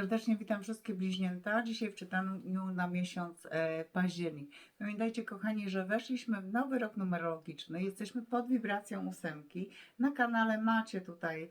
Serdecznie witam wszystkie bliźnięta. Dzisiaj w czytaniu na miesiąc e, październik. Pamiętajcie, kochani, że weszliśmy w nowy rok numerologiczny. Jesteśmy pod wibracją ósemki. Na kanale macie tutaj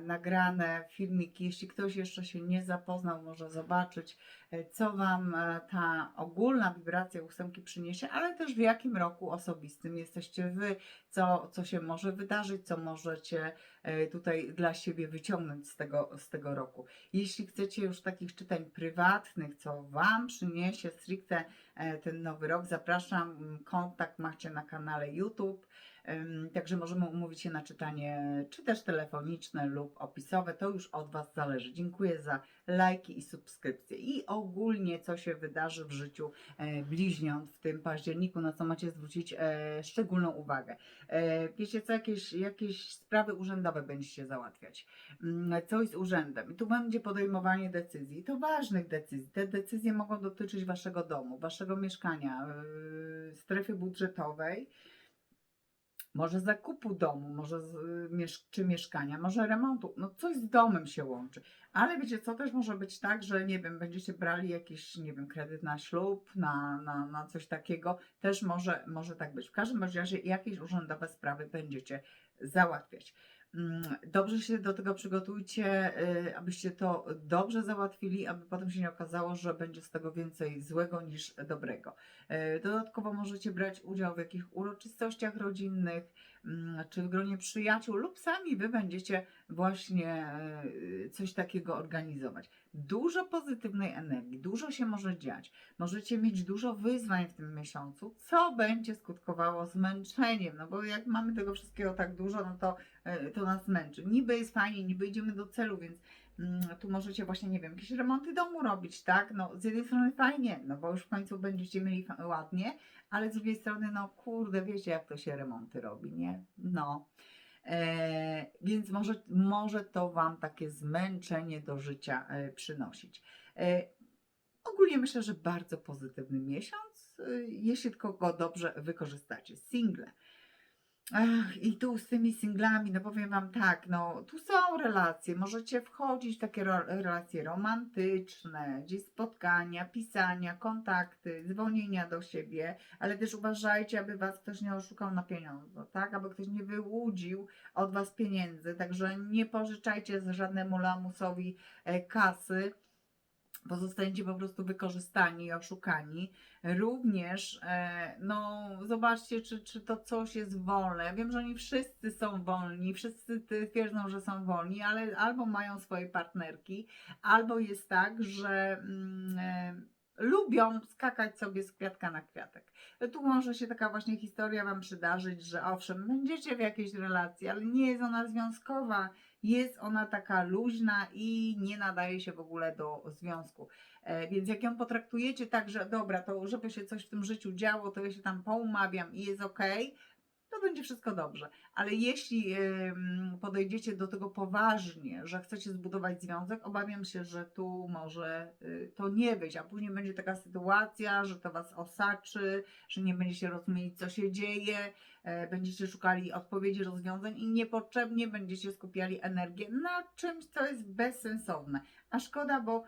nagrane filmiki. Jeśli ktoś jeszcze się nie zapoznał, może zobaczyć, e, co Wam e, ta ogólna wibracja ósemki przyniesie, ale też w jakim roku osobistym jesteście Wy, co, co się może wydarzyć, co możecie e, tutaj dla siebie wyciągnąć z tego, z tego roku. Jeśli chcecie już takich czytań prywatnych, co Wam przyniesie stricte e, ten nowy rok, zapraszam. Kontakt macie na kanale YouTube. Także możemy umówić się na czytanie, czy też telefoniczne lub opisowe. To już od Was zależy. Dziękuję za lajki i subskrypcje. I ogólnie, co się wydarzy w życiu e, bliźniąt w tym październiku, na co macie zwrócić e, szczególną uwagę. E, Wiecie co, jakieś, jakieś sprawy urzędowe będziecie załatwiać. Mm, Coś z urzędem. I tu będzie podejmowanie decyzji. To ważnych decyzji. Te decyzje mogą dotyczyć Waszego domu, Waszego mieszkania, strefy budżetowej może zakupu domu, może z, miesz- czy mieszkania, może remontu, no coś z domem się łączy. Ale wiecie co, też może być tak, że nie wiem, będziecie brali jakiś, nie wiem, kredyt na ślub, na, na, na coś takiego, też może, może tak być. W każdym razie jakieś urzędowe sprawy będziecie załatwiać. Mm, Dobrze się do tego przygotujcie, y, abyście to dobrze załatwili, aby potem się nie okazało, że będzie z tego więcej złego niż dobrego. E, Dodatkowo możecie brać udział w jakichś uroczystościach rodzinnych, mm, czy w gronie przyjaciół, lub sami wy będziecie właśnie e, coś takiego organizować. Dużo pozytywnej energii, dużo się może dziać. Możecie mieć dużo wyzwań w tym miesiącu, co będzie skutkowało zmęczeniem, no bo jak mamy tego wszystkiego tak dużo, no to, e, to nas męczy. Niby jest fajnie, niby idziemy do celu, więc mm, tu możecie właśnie, nie wiem, jakieś remonty domu robić, tak? No z jednej strony fajnie, no bo już w końcu będziecie mieli ładnie, ale z drugiej strony, no kurde, wiecie jak to się remonty robi, nie? No. E, więc może, może to Wam takie zmęczenie do życia e, przynosić. E, ogólnie myślę, że bardzo pozytywny miesiąc, jeśli tylko go dobrze wykorzystacie. Single. Ach, I tu z tymi singlami, no powiem Wam tak, no tu są relacje, możecie wchodzić w takie relacje romantyczne, gdzieś spotkania, pisania, kontakty, dzwonienia do siebie, ale też uważajcie, aby Was ktoś nie oszukał na pieniądze, tak, aby ktoś nie wyłudził od Was pieniędzy, także nie pożyczajcie żadnemu lamusowi e, kasy, bo zostaniecie po prostu wykorzystani i oszukani. Również, e, no, zobaczcie, czy, czy to coś jest wolne. Wiem, że oni wszyscy są wolni, wszyscy twierdzą, że są wolni, ale albo mają swoje partnerki, albo jest tak, że mm, e, lubią skakać sobie z kwiatka na kwiatek. Tu może się taka właśnie historia Wam przydarzyć, że owszem, będziecie w jakiejś relacji, ale nie jest ona związkowa, jest ona taka luźna i nie nadaje się w ogóle do związku. E, Więc jak ją potraktujecie tak, że dobra, to żeby się coś w tym życiu działo, to ja się tam poumawiam i jest ok, będzie wszystko dobrze. Ale jeśli podejdziecie do tego poważnie, że chcecie zbudować związek, obawiam się, że tu może y, to nie wyjść, a później będzie taka sytuacja, że to was osaczy, że nie będziecie rozumieć, co się dzieje, e, będziecie szukali odpowiedzi, rozwiązań i niepotrzebnie będziecie skupiali energię na czymś, co jest bezsensowne. A szkoda, bo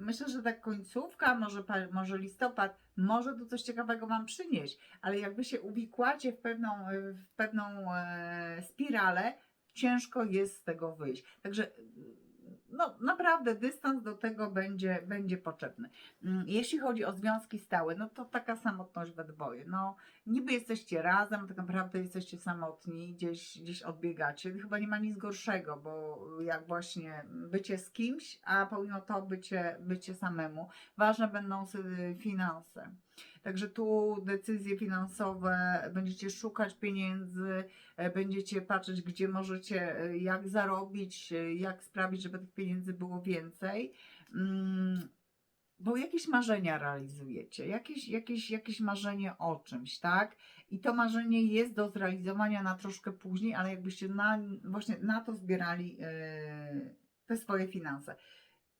myślę, że ta końcówka, może, może listopad, może tu coś ciekawego Wam przynieść, ale jak Wy się uwikłacie w pewną, e, w pewną e, spiralę, ciężko jest z tego wyjść. Także no, naprawdę dystans do tego będzie, będzie potrzebny. Mm, Jeśli chodzi o związki stałe, no to taka samotność we dwoje. No, niby jesteście razem, tak naprawdę jesteście samotni, gdzieś, gdzieś odbiegacie. Chyba nie ma nic gorszego, bo jak właśnie bycie z kimś, a pomimo to bycie, bycie samemu. Ważne będą finanse. Także tu decyzje finansowe, będziecie szukać pieniędzy, e, będziecie patrzeć, gdzie możecie, e, jak zarobić, e, jak sprawić, żeby tych pieniędzy było więcej. Mm, Bo jakieś marzenia realizujecie, jakieś, jakieś, jakieś marzenie o czymś, tak? I to marzenie jest do zrealizowania na troszkę później, ale jakbyście na, właśnie na to zbierali te swoje finanse.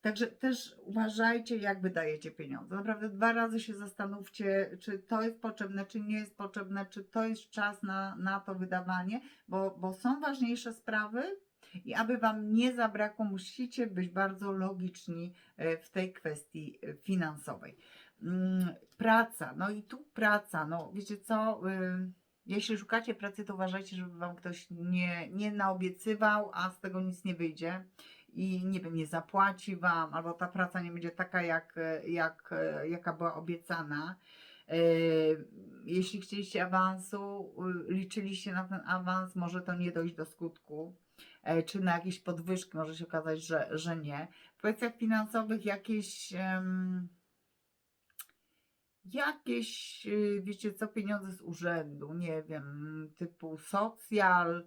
Także też uważajcie, jak wydajecie pieniądze. Naprawdę dwa razy się zastanówcie, czy to jest potrzebne, czy nie jest potrzebne, czy to jest czas na, na to wydawanie, bo, bo są ważniejsze sprawy, I aby Wam nie zabrakło, musicie być bardzo logiczni e, w tej kwestii e, finansowej. Mm, Praca, no i tu praca, no wiecie co, y, jeśli szukacie pracy, to uważajcie, żeby Wam ktoś nie, nie naobiecywał, a z tego nic nie wyjdzie i nie wiem, nie zapłaci Wam, albo ta praca nie będzie taka, jak, jak, jaka była obiecana. E, Jeśli chcieliście awansu, y, liczyliście na ten awans, może to nie dojść do skutku, e, czy na jakieś podwyżki, może się okazać, że, że nie. W kwestiach finansowych jakieś. Jakieś, y, wiecie co, pieniądze z urzędu, nie wiem, typu socjal,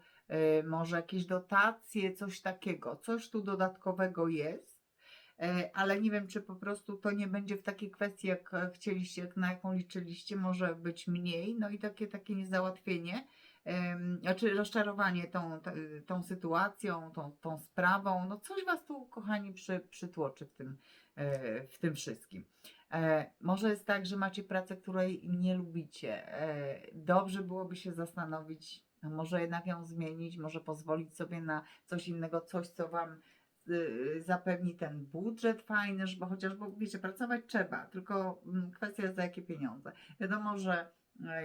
może jakieś dotacje, coś takiego, coś tu dodatkowego jest, e, ale nie wiem, czy po prostu to nie będzie w takiej kwestii, jak e, chcieliście, jak na jaką liczyliście, może być mniej, no i takie, takie niezałatwienie, znaczy rozczarowanie tą, tą sytuacją, tą, tą sprawą, no coś Was tu, kochani, przy, przytłoczy w tym, e, w tym wszystkim. E, może jest tak, że macie pracę, której nie lubicie. Dobrze byłoby się zastanowić, może jednak ją zmienić, może pozwolić sobie na coś innego, coś, co Wam y, zapewni ten budżet fajny, żeby chociaż, bo wiecie, pracować trzeba, tylko mm, kwestia jest za jakie pieniądze. Wiadomo, że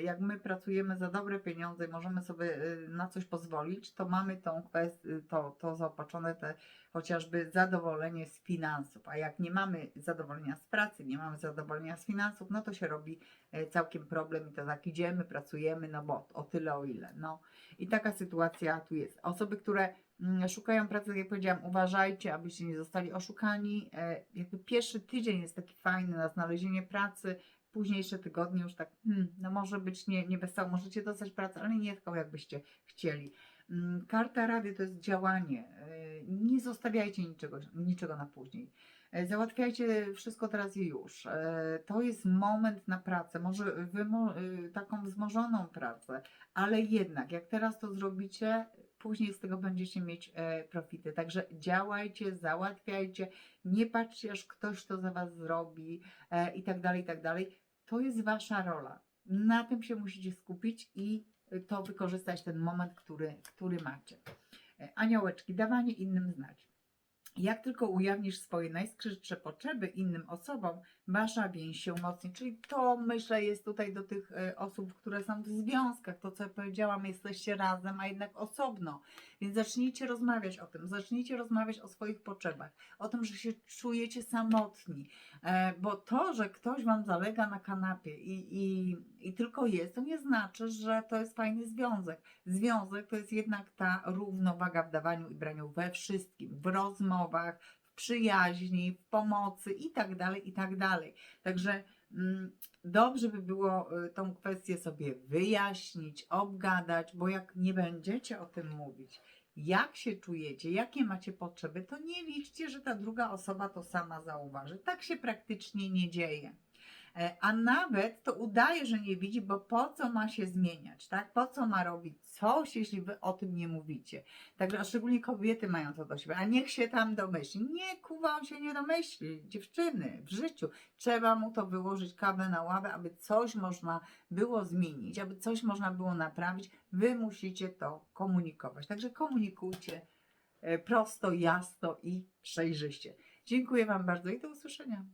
jak my pracujemy za dobre pieniądze i możemy sobie y, na coś pozwolić, to mamy tą kwestię, to, to zaopatrzone te chociażby zadowolenie z finansów. A jak nie mamy zadowolenia z pracy, nie mamy zadowolenia z finansów, no to się robi e, całkiem problem i to tak idziemy, pracujemy, no bo o tyle, o ile. No i taka sytuacja tu jest. Osoby, które mm, szukają pracy, tak jak powiedziałam, uważajcie, abyście nie zostali oszukani. E, Jakby pierwszy tydzień jest taki fajny na znalezienie pracy, późniejsze tygodnie już tak, hmm, no może być nie, nie wesoło, możecie dostać pracę, ale nie taką, jakbyście chcieli. Mm, Karta Rady to jest działanie. E, Nie zostawiajcie niczego, niczego na później. E, Załatwiajcie wszystko teraz i już. E, To jest moment na pracę, może e, taką wzmożoną pracę, ale jednak, jak teraz to zrobicie, później z tego będziecie mieć e, profity. Także działajcie, załatwiajcie, nie patrzcie, aż ktoś to za was zrobi e, i tak dalej, i tak dalej. To jest wasza rola. Na tym się musicie skupić i to wykorzystać ten moment, który, który macie. E, Aniołeczki, dawanie innym znać. Jak tylko ujawnisz swoje najskrzydsze potrzeby innym osobom, wasza więź się umocni. Czyli to, myślę, jest tutaj do tych e, osób, które są w związkach. To, co ja powiedziałam, jesteście razem, a jednak osobno. Więc zacznijcie rozmawiać o tym. Zacznijcie rozmawiać o swoich potrzebach. O tym, że się czujecie samotni. E, bo to, że ktoś wam zalega na kanapie i, i, i tylko jest, to nie znaczy, że to jest fajny związek. Związek to jest jednak ta równowaga w dawaniu i braniu we wszystkim, w rozmowach, w przyjaźni, w pomocy i tak dalej, i tak dalej. Także mm, dobrze by było y, tą kwestię sobie wyjaśnić, obgadać, bo jak nie będziecie o tym mówić, jak się czujecie, jakie macie potrzeby, to nie liczcie, że ta druga osoba to sama zauważy. Tak się praktycznie nie dzieje. E, A nawet to udaje, że nie widzi, bo po co ma się zmieniać, tak? Po co ma robić coś, jeśli wy o tym nie mówicie? Także szczególnie kobiety mają to do siebie, a niech się tam domyśli. Nie, kuwa, on się nie domyśli. Dziewczyny, w życiu trzeba mu to wyłożyć kawę na ławę, aby coś można było zmienić, aby coś można było naprawić. Wy musicie to komunikować. Także komunikujcie e, prosto, jasno i przejrzyście. Dziękuję Wam bardzo i do usłyszenia.